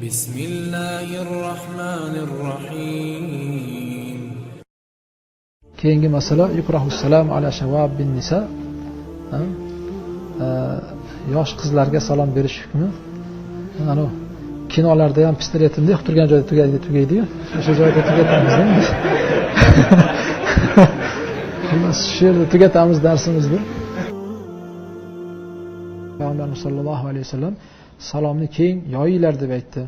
Bismillahirrahmanirrahim. Kengi masala yukrahus salam ala şevab bin nisa. Ee, yosh qizlarga salom berish hukmi. Ana kinolarda ham pistir yetimda yo'q turgan joyda tugaydi tugaydi-yu. O'sha joyda tugatamiz. Xullas shu yerda tugatamiz darsimizni. Payg'ambarimiz sollallohu alayhi vasallam salomni كين yoyinglar deb aytdi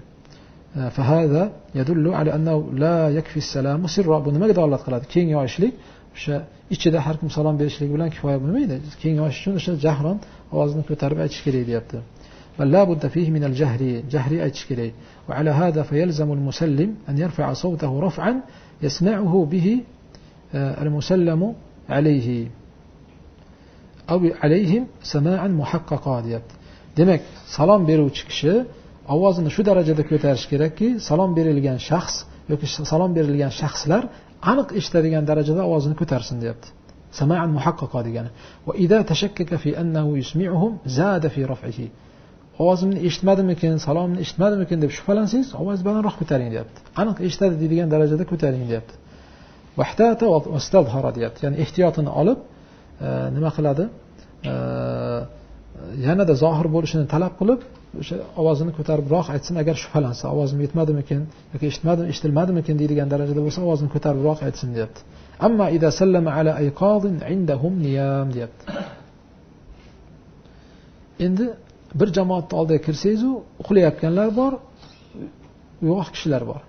فهذا يدل على أنه لا يكفي السلام سرا. بنا ما قدر الله قلت كين يعيشلك وشا إيش ده حركم سلام بيشلك ولا كفاية بنا ميدا كين يعيشون وشا جهرا. أوزن كتر بعد شكري ليبته بل لا بد فيه من الجهري جهري أي وعلى هذا فيلزم المسلم أن يرفع صوته رفعا يسمعه به آه، المسلم عليه أو عليهم سماعا محققا. ليبته demak salom beruvchi kishi ovozini shu darajada ko'tarish kerakki salom berilgan shaxs yoki salom berilgan shaxslar aniq eshitadigan darajada ovozini ko'tarsin deyapti سماعا محققا degani وإذا تشكك في أنه يسمعهم زاد في رفعه ovozimni eshitmadimikin salomni eshitmadimikin deb shubhalansangiz ovozni balandroq ko'taring deyapti aniq eshitadi deydigan darajada ko'taring deyapti vahtata vastadhara deyapti ya'ni ehtiyotini olib e, nima qiladi e, yanada zohir bo'lishini talab qilib o'sha ovozini ko'taribroq aytsin agar shubhalansa ovozim yetmadimikin yoki eshitmadim eshitilmadimikin deydigan darajada bo'lsa ovozini ko'taribroq aytsin deyapti. Amma ida sallama ala ayqodin indahum niyam deyapti. Endi bir jamoatni oldiga kirsangizu uxlayotganlar bor uyg'oq kishilar bor.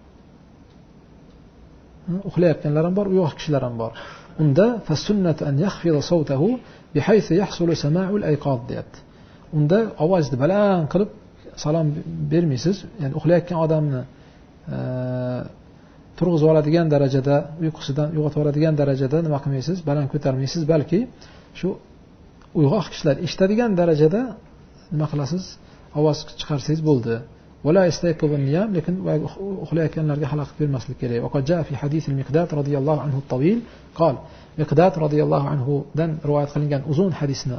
Uxlayotganlar ham bor uyg'oq kishilar ham bor. Unda an yakhfida sawtahu yahsulu sama'ul ayqod deyapti unda ovozni baland qilib salom bermaysiz. Ya'ni uxlayotgan odamni e, turg'izib oladigan darajada uyqusidan uyg'otib yuboradigan darajada nima qilmaysiz? Baland ko'tarmaysiz balki shu uyg'oq kishilar eshitadigan darajada nima qilasiz? Ovoz chiqarsangiz bo'ldi. lekin uxlayotganlarga xalaqit bermaslik kerak fi hadis miqdat roziyallohu anhu tavil qol miqdat roziyallohu anhudan rivoyat qilingan uzun hadisni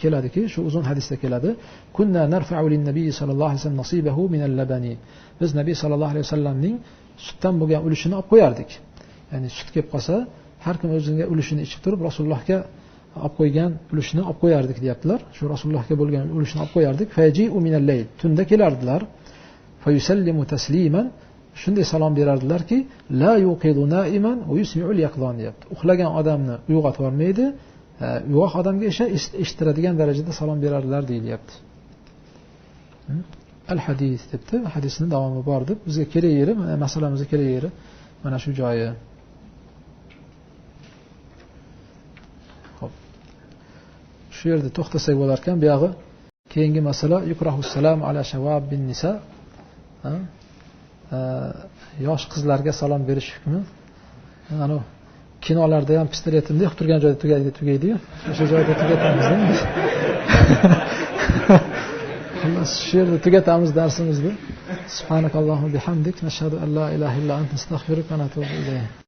keladiki shu uzun hadisda keladi kunna narfau nabiy sallallohu alayhi vasallam nasibahu minal labani biz nabiy sallallohu alayhi vasallamning sutdan bo'lgan ulushini olib qo'yardik ya'ni sut kelib qolsa har kim o'ziga ulushini ichib الله rasulullohga olib qo'ygan ulushni olib qo'yardik deyaptilar shu rasulullohga bo'lgan ulushni olib qo'yardik tunda kelardilar fayusallimu tasliman shunday salom berardilarki la yuqidu naiman va yusmiul yaqzon deyapti. Uxlagan odamni uyg'otib yubormaydi e, uyg'oq odamga esa eshittiradigan darajada salom berardilar deyilyapti. Al hadis debdi. Hadisni davomi bor deb bizga kerak yeri e, masalamizga kerak yeri mana shu joyi. Ho'p shu yerda to'xtasak bo'larkan buyog'i keyingi masala. Yukrahu salam ala shavab bin nisa. Yosh qizlarga salom berish hukmi. Anavi kinolarda ham pistoletimni yo'q turgan joyda tugaydi tugaydiyu o'sha joyda tugatamiz xullas shu yerda tugatamiz darsimizni subhanakallohu bihamdik. Nashhadu an la ilaha illa ant astag'firuka va natubu ilayk.